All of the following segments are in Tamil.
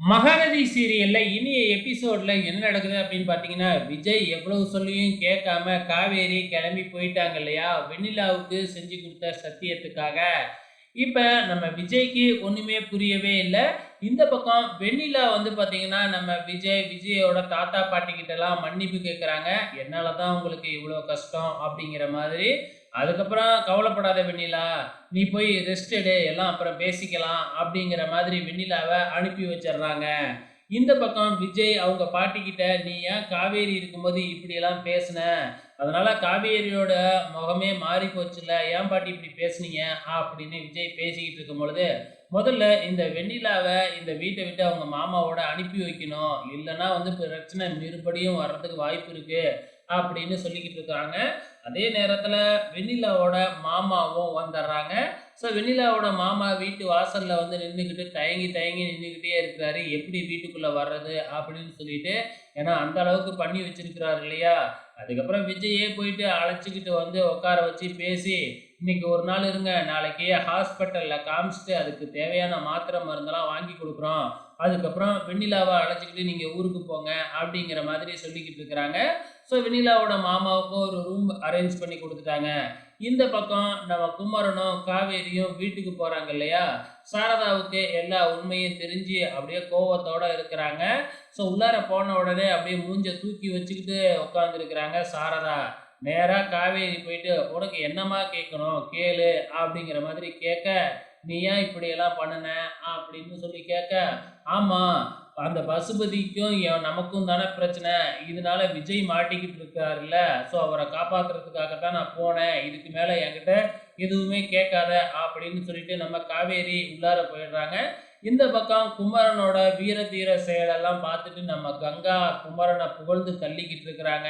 மகாநதி சீரியல்ல இனிய எபிசோட்ல என்ன நடக்குது அப்படின்னு பார்த்தீங்கன்னா, விஜய் எவ்வளவு சொல்லியும் கேட்காம காவேரி கிளம்பி போயிட்டாங்க இல்லையா? வெண்ணிலாவுக்கு செஞ்சு கொடுத்த சத்தியத்துக்காக. இப்போ நம்ம விஜய்க்கு ஒன்றுமே புரியவே இல்லை இந்த பக்கம் வெண்ணிலா வந்து பார்த்தீங்கன்னா, நம்ம விஜய், விஜயோட தாத்தா, பாட்டிக்கிட்டலாம் மன்னிப்பு கேட்குறாங்க என்னால் தான் உங்களுக்கு இவ்வளோ கஷ்டம்" அப்படிங்கிற மாதிரி. அதுக்கப்புறம் "கவலைப்படாத வெண்ணிலா, நீ போய் ரெஸ்ட் எடு. எல்லாம் அப்புறம் பேசிக்கலாம்" அப்படிங்கிற மாதிரி வெண்ணிலாவை அனுப்பி வச்சிடுறாங்க இந்த பக்கம் விஜய் அவங்க பாட்டிக்கிட்ட "நீ ஏன் காவேரி இருக்கும்போது இப்படியெல்லாம் பேசின அதனால காவேரியோட முகமே மாறி போச்சுல ஏன் பாட்டி இப்படி பேசுனீங்க?" அப்படின்னு விஜய் பேசிக்கிட்டு இருக்கும் பொழுது, "முதல்ல இந்த வெண்ணிலாவை இந்த வீட்டை விட்டு அவங்க மாமாவோட அனுப்பி வைக்கணும். இல்லைன்னா வந்து பிரச்சனை மறுபடியும் வர்றதுக்கு வாய்ப்பு இருக்குது அப்படின்னு சொல்லிக்கிட்டு இருக்காங்க. அதே நேரத்தில் வெண்ணிலாவோட மாமாவும் வந்துடுறாங்க ஸோ வெண்ணிலாவோட மாமா வீட்டு வாசலில் வந்து நின்றுக்கிட்டு தயங்கி தயங்கி நின்றுக்கிட்டே இருக்கிறாரு. எப்படி வீட்டுக்குள்ளே வர்றது அப்படின்னு சொல்லிட்டு. ஏன்னா அந்த அளவுக்கு பண்ணி வச்சிருக்கிறாரு இல்லையா? அதுக்கப்புறம் விஜயே போயிட்டு அழைச்சிக்கிட்டு வந்து உட்கார வச்சு பேசி, "இன்னைக்கு ஒரு நாள் இருங்க. நாளைக்கு ஹாஸ்பிட்டலில் காமிச்சிட்டு அதுக்கு தேவையான மாத்திரை மருந்தெல்லாம் வாங்கி கொடுக்குறோம் அதுக்கப்புறம் வெண்ணிலாவை அழைச்சிக்கிட்டு நீங்கள் ஊருக்கு போங்க" அப்படிங்கிற மாதிரி சொல்லிக்கிட்டு இருக்கிறாங்க. ஸோ வெண்ணிலாவோட மாமாவுக்கும் ஒரு ரூம் அரேஞ்ச் பண்ணி கொடுத்துட்டாங்க இந்த பக்கம் நம்ம குமரனும், காவேரியும் வீட்டுக்கு போகிறாங்க இல்லையா? சாரதாவுக்கு எல்லா உண்மையும் தெரிஞ்சு அப்படியே கோவத்தோட இருக்கிறாங்க. ஸோ உள்ளார போன உடனே அப்படியே மூஞ்ச தூக்கி வச்சுக்கிட்டு உட்காந்துருக்கிறாங்க சாரதா. நேராக காவேரி போயிட்டு, "உனக்கு என்னம்மா கேட்கணும்? கேளு" அப்படிங்கிற மாதிரி கேட்க, "நீ ஏன் இப்படியெல்லாம் பண்ணுன?" அப்படின்னு சொல்லி கேட்க, ஆமாம் அந்த பசுபதிக்கும் என் நமக்கும் தானே பிரச்சனை. இதனால விஜய் மாட்டிக்கிட்டு இருக்காருல்ல. ஸோ அவரை காப்பாற்றுறதுக்காக தான் நான் போனேன். இதுக்கு மேலே என்கிட்ட எதுவுமே கேட்காத" அப்படின்னு சொல்லிட்டு நம்ம காவேரி உள்ளார போயிடுறாங்க. இந்த பக்கம் குமரனோட வீர, தீர செயலெல்லாம் பார்த்துட்டு நம்ம கங்கா குமரனை புகழ்ந்து தள்ளிக்கிட்டு இருக்கிறாங்க.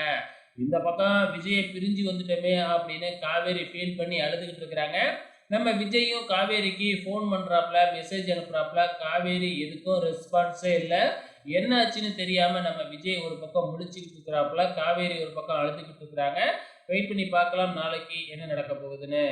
இந்த பக்கம் விஜயை பிரிஞ்சு வந்துட்டோமே அப்படின்னு காவேரி ஃபீல் பண்ணி அழுதுகிட்டு இருக்கிறாங்க. நம்ம விஜயும் காவேரிக்கு ஃபோன் பண்ணுறாப்புல மெசேஜ் அனுப்புகிறாப்புல காவேரி எதுக்கும் ரெஸ்பான்ஸே இல்லை என்னாச்சுன்னு தெரியாமல் நம்ம விஜய் ஒரு பக்கம் முழிச்சுக்கிட்டு இருக்கிறாப்புல காவேரி ஒரு பக்கம் அழுதுகிட்டு இருக்கிறாங்க. வெயிட் பண்ணி பார்க்கலாம் நாளைக்கு என்ன நடக்க போகுதுன்னு.